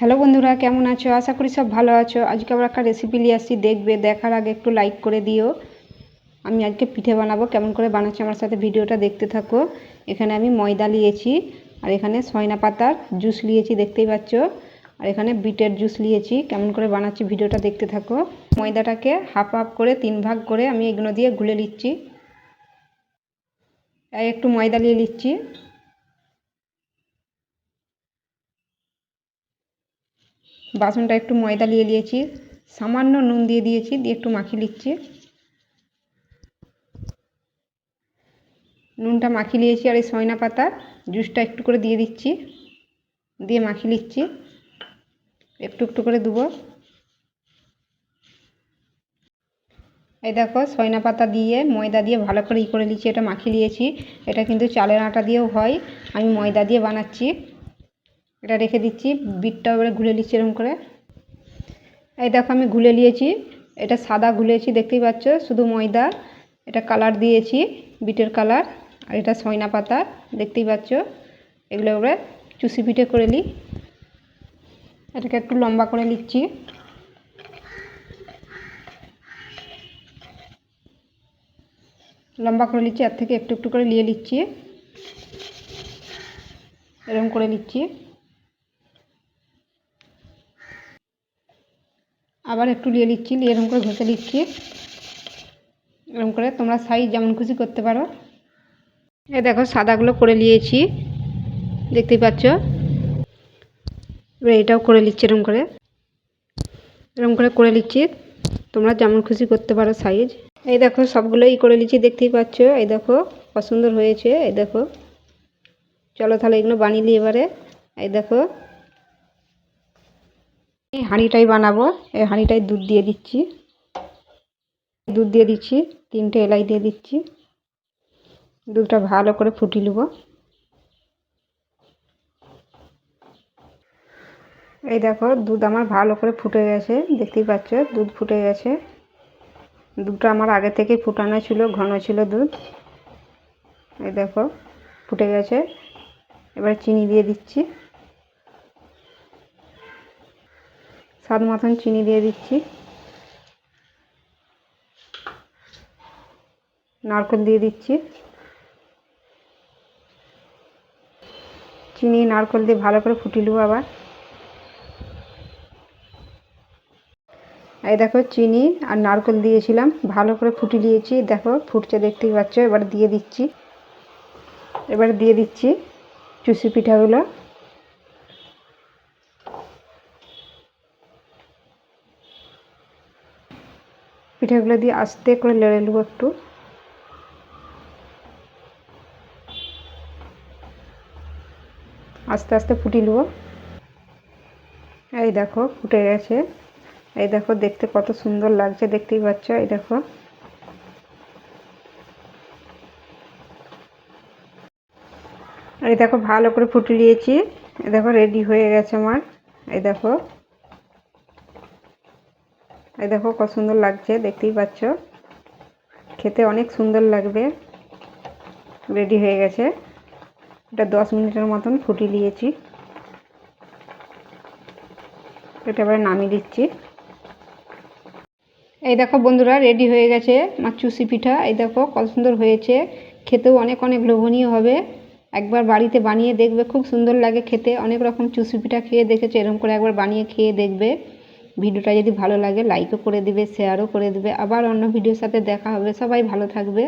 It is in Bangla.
হ্যালো বন্ধুরা, কেমন আছো? আশা করি সব ভালো আছো। আজকে আবার একটা রেসিপি নিয়ে আসছি, দেখবে, দেখার আগে একটু লাইক করে দিও। আমি আজকে পিঠে বানাবো, কেমন করে বানাচ্ছি আমার সাথে ভিডিওটা দেখতে থাকো। এখানে আমি ময়দা নিয়েছি, আর এখানে সয়না পাতার জুস নিয়েছি, দেখতেই পাচ্ছ। আর এখানে বিটের জুস নিয়েছি, কেমন করে বানাচ্ছি ভিডিওটা দেখতে থাকো। ময়দাটাকে হাফ হাফ করে, তিন ভাগ করে আমি এগুলো দিয়ে গুলে নিচ্ছি। একটু ময়দা নিয়ে নিচ্ছি। বাসনটা একটু ময়দা নিয়ে নিয়েছি, সামান্য নুন দিয়ে দিয়েছি, দিয়ে একটু মাখিয়ে নিচ্ছি। নুনটা মাখিয়ে নিয়েছি আর এই সয়না পাতা, জুসটা একটু করে দিয়ে দিচ্ছি, দিয়ে মাখিয়ে নিচ্ছি। একটু একটু করে দেবো। এই দেখো, সয়না পাতা দিয়ে, ময়দা দিয়ে ভালো করে ই করে নিচ্ছি এটা মাখিয়ে নিয়েছি। এটা কিন্তু চালের আটা দিয়েও হয়, আমি ময়দা দিয়ে বানাচ্ছি। এটা রেখে দিচ্ছি, বিটটা এবারে ঘুলে নিচ্ছি এরকম করে। এই দেখো আমি ঘুলে নিয়েছি, এটা সাদা ঘুলেছি দেখতেই পাচ্ছ, শুধু ময়দা, এটা কালার দিয়েছি, বিটের কালার আর এটা সয়না পাতা, দেখতেই পাচ্ছ, এগুলো এবারে চুষি পিঠে করে নিই। এটাকে একটু লম্বা করে নিচ্ছি। লম্বা করে নিচ্ছি, এর থেকে একটু একটু করে নিয়ে নিচ্ছি। এরকম করে নিচ্ছি। আবার একটু নিয়ে নিচ্ছি নিয়ে এরকম করে ঘষে নিচ্ছি এরকম করে তোমরা সাইজ যেমন খুশি করতে পারো। এই দেখো, সাদাগুলো করে নিয়েছি। দেখতেই পাচ্ছ? এবার এটাও করে নিচ্ছি এরকম করে। এরকম করে করে নিচ্ছি। তোমরা যেমন খুশি করতে পারো সাইজ এই দেখো, সবগুলোই করে নিচ্ছি, দেখতেই পাচ্ছ? এই দেখো পছন্দর হয়েছে। এই দেখো। চলো তাহলে এগুলো বানিয়ে এবারে। এই দেখো। এই হাঁড়িটাই বানাবো। এই হাঁড়িটায় দুধ দিয়ে দিচ্ছি। দুধ দিয়ে দিচ্ছি, তিনটে এলাই দিয়ে দিচ্ছি। দুধটা ভালো করে ফুটিয়ে নেব। এই দেখো, দুধ আমার ভালো করে ফুটে গেছে, দেখতেই পাচ্ছ? দুধ ফুটে গেছে। দুধটা আমার আগে থেকেই ফুটানো ছিল, ঘন ছিল দুধ। এই দেখো, ফুটে গেছে। এবার চিনি দিয়ে দিচ্ছি। স্বাদ মতন চিনি দিয়ে দিচ্ছি। নারকেল দিয়ে দিচ্ছি। চিনি, নারকেল দিয়ে ভালো করে নেব আবার। এই দেখো চিনি আর নারকেল দিয়েছিলাম, ভালো করে ফুটিয়ে দিয়েছি দেখো ফুটছে, দেখতেই পাচ্ছ, এবার দিয়ে দিচ্ছি। এবার দিয়ে দিচ্ছি চুষি পিঠাগুলো। পিঠাগুলো দিয়ে আস্তে করে লেড়ে নেব একটু। আস্তে আস্তে ফুটিয়ে নেব। এই দেখো, ফুটে গেছে। এই দেখো, দেখতে কত সুন্দর লাগছে, দেখতেই পাচ্ছ? এই দেখো। এই দেখো, ভালো করে ফুটে নিয়েছি। এই দেখো রেডি হয়ে গেছে আমার। এই দেখো। এই দেখো কত সুন্দর লাগছে, দেখতেই পাচ্ছ। খেতে অনেক সুন্দর লাগবে। রেডি হয়ে গেছে। এটা দশ মিনিটের মতন ফুটি নিয়েছি। এটা এবারে নামিয়ে দিচ্ছি। এই দেখো বন্ধুরা, রেডি হয়ে গেছে আমার চুষি পিঠা। এই দেখো কত সুন্দর হয়েছে। খেতেও অনেক অনেক লোভনীয় হবে। একবার বাড়িতে বানিয়ে দেখবে, খুব সুন্দর লাগে খেতে। অনেক রকম চুষি পিঠা খেয়ে দেখেছে, এরকম করে একবার বানিয়ে খেয়ে দেখবে। ভিডিওটা যদি ভালো লাগে লাইকও করে দিবে শেয়ারও করে দিবে। আবার অন্য ভিডিওর সাথে দেখা হবে। সবাই ভালো থাকবে।